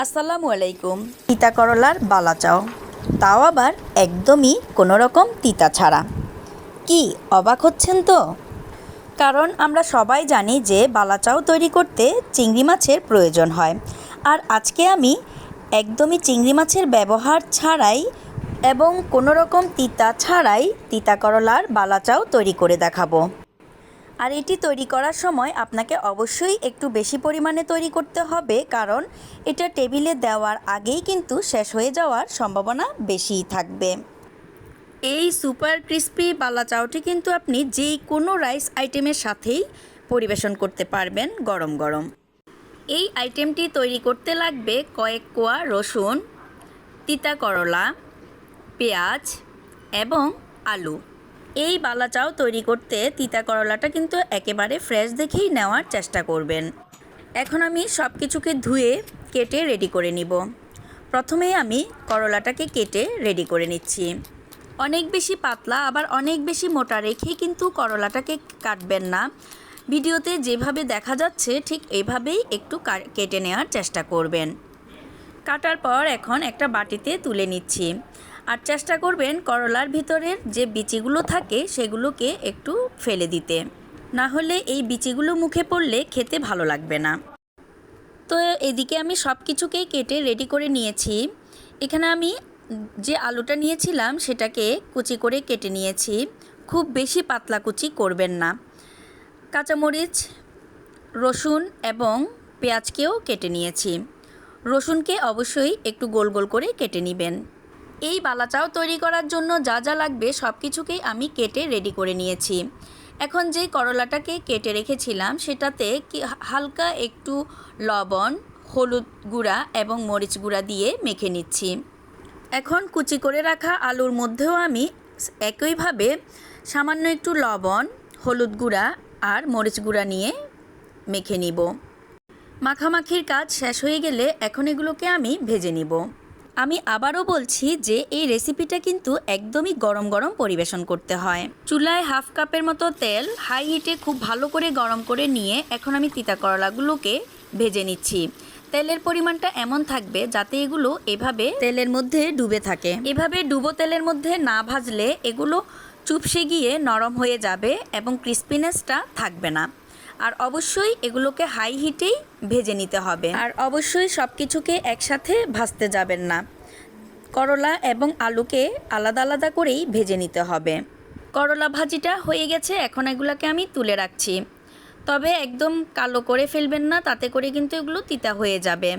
আসসালামু আলাইকুম। তিতা করলার বালা চাও। তাও আবার একদমই কোনো রকম তিতা ছাড়া। কি অবাক হচ্ছেন তো? কারণ আমরা সবাই জানি যে বালা চাও তৈরি করতে চিংড়ি মাছের প্রয়োজন হয়। আর আজকে আমি একদমই চিংড়ি মাছের ব্যবহার ছাড়াই এবং কোনো রকম তিতা ছাড়াই তিতা করলার বালা চাও তৈরি করে দেখাবো। আর এটি তৈরি করার সময় আপনাকে অবশ্যই একটু বেশি পরিমাণে তৈরি করতে হবে, কারণ এটা টেবিলে দেওয়ার আগেই কিন্তু শেষ হয়ে যাওয়ার সম্ভাবনা বেশিই থাকবে। এই সুপার ক্রিস্পি বালা চাউটি কিন্তু আপনি যে কোনো রাইস আইটেমের সাথেই পরিবেশন করতে পারবেন গরম গরম। এই আইটেমটি তৈরি করতে লাগবে কয়েক কোয়া রসুন, তিতা করলা, পেঁয়াজ এবং আলু। এই বালা চাও তৈরি করতে তিতা করলাটা কিন্তু একেবারে ফ্রেশ দেখেই নেওয়ার চেষ্টা করবেন। এখন আমি সব কিছুকে ধুয়ে কেটে রেডি করে নিব। প্রথমে আমি করলাটাকে কেটে রেডি করে নিচ্ছি। অনেক বেশি পাতলা, আবার অনেক বেশি মোটা রেখেই কিন্তু করলাটাকে কাটবেন না। ভিডিওতে যেভাবে দেখা যাচ্ছে, ঠিক এইভাবেই একটু কেটে নেওয়ার চেষ্টা করবেন। কাটার পর এখন একটা বাটিতে তুলে নিচ্ছি। আর চেষ্টা করবেন করলার ভিতরের যে বিচিগুলো থাকে সেগুলোকে একটু ফেলে দিতে। না হলে এই বিচিগুলো মুখে পড়লে খেতে ভালো লাগবে না। তো এদিকে আমি সব কিছুকেই কেটে রেডি করে নিয়েছি। এখানে আমি যে আলুটা নিয়েছিলাম সেটাকে কুচি করে কেটে নিয়েছি। খুব বেশি পাতলা কুচি করবেন না। কাঁচামরিচ, রসুন এবং পেঁয়াজকেও কেটে নিয়েছি। রসুনকে অবশ্যই একটু গোল গোল করে কেটে নেবেন। এই বালাচাও তৈরি করার জন্য যা যা লাগবে সব কিছুকেই আমি কেটে রেডি করে নিয়েছি। এখন যে করলাটাকে কেটে রেখেছিলাম সেটাতে হালকা একটু লবণ, হলুদ গুঁড়া এবং মরিচ গুঁড়া দিয়ে মেখে নিচ্ছি। এখন কুচি করে রাখা আলুর মধ্যেও আমি একইভাবে সামান্য একটু লবণ, হলুদ গুঁড়া আর মরিচ গুঁড়া নিয়ে মেখে নিব। মাখামাখির কাজ শেষ হয়ে গেলে এখন এগুলোকে আমি ভেজে নিব। আমি আবারও বলছি যে এই রেসিপিটা কিন্তু একদমই গরম গরম পরিবেশন করতে হয়। চুলায় হাফ কাপের মতো তেল হাই হিটে খুব ভালো করে গরম করে নিয়ে এখন আমি তিতা করলাগুলোকে ভেজে নিচ্ছি। তেলের পরিমাণটা এমন থাকবে যাতে এগুলো এভাবে তেলের মধ্যে ডুবে থাকে। এভাবে ডুবো তেলের মধ্যে না ভাজলে এগুলো চুপসে গিয়ে নরম হয়ে যাবে এবং ক্রিস্পিনেসটা থাকবে না। আর অবশ্যই এগুলোকে হাই হিটেই ভেজে নিতে হবে। আর অবশ্যই সব কিছুকে একসাথে ভাজতে যাবেন না। করলা এবং আলুকে আলাদা আলাদা করেই ভেজে নিতে হবে। করলা ভাজিটা হয়ে গেছে, এখন এগুলোকে আমি তুলে রাখছি। তবে একদম কালো করে ফেলবেন না, তাতে করে কিন্তু এগুলো তিতা হয়ে যাবে।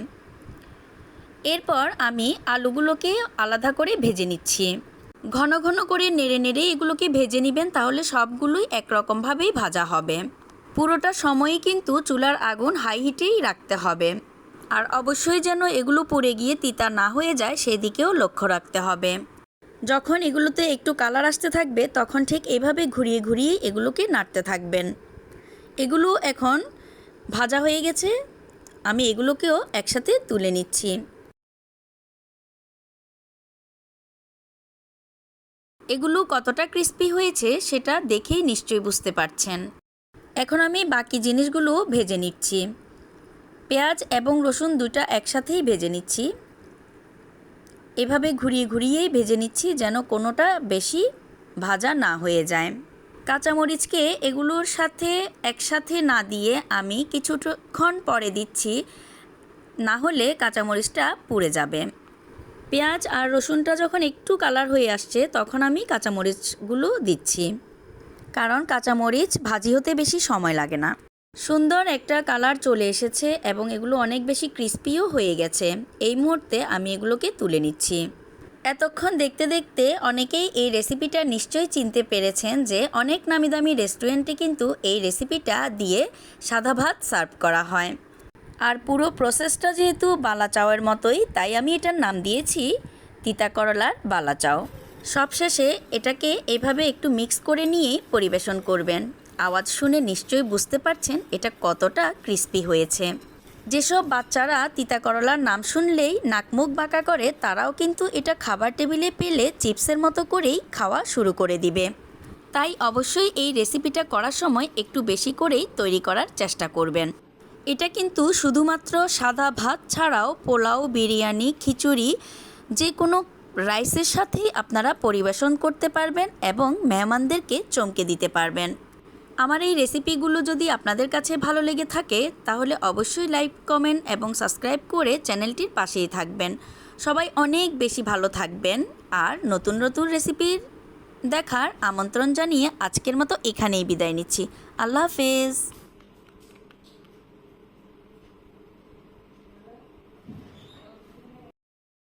এরপর আমি আলুগুলোকে আলাদা করে ভেজে নিচ্ছি। ঘন ঘন করে নেড়ে নেড়ে এগুলোকে ভেজে নেবেন, তাহলে সবগুলোই একরকমভাবেই ভাজা হবে। পুরোটা সময়ই কিন্তু চুলার আগুন হাই হিটেই রাখতে হবে। আর অবশ্যই যেন এগুলো পুড়ে গিয়ে তিতা না হয়ে যায়, সেদিকেও লক্ষ্য রাখতে হবে। যখন এগুলোতে একটু কালার আসতে থাকবে, তখন ঠিক এভাবে ঘুরিয়ে ঘুরিয়ে এগুলোকে নাড়তে থাকবেন। এগুলো এখন ভাজা হয়ে গেছে। আমি এগুলোকেও একসাথে তুলে নিচ্ছি। এগুলো কতটা ক্রিস্পি হয়েছে, সেটা দেখেই নিশ্চয়ই বুঝতে পারছেন। এখন আমি বাকি জিনিসগুলো ভেজে নিচ্ছি। পেঁয়াজ এবং রসুন দুটা একসাথেই ভেজে নিচ্ছি। এভাবে ঘুরিয়ে ঘুরিয়েই ভেজে নিচ্ছি যেন কোনোটা বেশি ভাজা না হয়ে যায়। কাঁচামরিচকে এগুলোর সাথে একসাথে না দিয়ে আমি কিছুক্ষণ পরে দিচ্ছি, না হলে কাঁচামরিচটা পুড়ে যাবে। পেঁয়াজ আর রসুনটা যখন একটু কালার হয়ে আসছে, তখন আমি কাঁচামরিচগুলো দিচ্ছি। কারণ কাঁচামরিচ ভাজি হতে বেশি সময় লাগে না। সুন্দর একটা কালার চলে এসেছে এবং এগুলো অনেক বেশি ক্রিস্পিও হয়ে গেছে। এই মুহূর্তে আমি এগুলোকে তুলে নিচ্ছি। এতক্ষণ দেখতে দেখতে অনেকেই এই রেসিপিটা নিশ্চয়ই চিনতে পেরেছেন যে অনেক নামি দামি রেস্টুরেন্টে কিন্তু এই রেসিপিটা দিয়ে সাদা ভাত সার্ভ করা হয়। আর পুরো প্রসেসটা যেহেতু বালা চাওয়ের মতোই, তাই আমি এটার নাম দিয়েছি তিতা করলার বালা চাও সবশেষে এটাকে এভাবে একটু মিক্স করে নিয়েই পরিবেশন করবেন। আওয়াজ শুনে নিশ্চয়ই বুঝতে পারছেন এটা কতটা ক্রিস্পি হয়েছে। যেসব বাচ্চারা তিতা করলার নাম শুনলেই নাকমুখ বাঁকা করে, তারাও কিন্তু এটা খাবার টেবিলে পেলে চিপসের মতো করেই খাওয়া শুরু করে দিবে। তাই অবশ্যই এই রেসিপিটা করার সময় একটু বেশি করেই তৈরি করার চেষ্টা করবেন। এটা কিন্তু শুধুমাত্র সাদা ভাত ছাড়াও পোলাও, বিরিয়ানি, খিচুড়ি যে কোনো রাইসের সাথেই আপনারা পরিবেশন করতে পারবেন এবং মেহমানদেরকে চমকে দিতে পারবেন। আমার এই রেসিপিগুলো যদি আপনাদের কাছে ভালো লেগে থাকে, তাহলে অবশ্যই লাইক, কমেন্ট এবং সাবস্ক্রাইব করে চ্যানেলটির পাশেই থাকবেন। সবাই অনেক বেশি ভালো থাকবেন আর নতুন নতুন রেসিপির দেখার আমন্ত্রণ জানিয়ে আজকের মতো এখানেই বিদায় নিচ্ছি। আল্লাহ হাফেজ।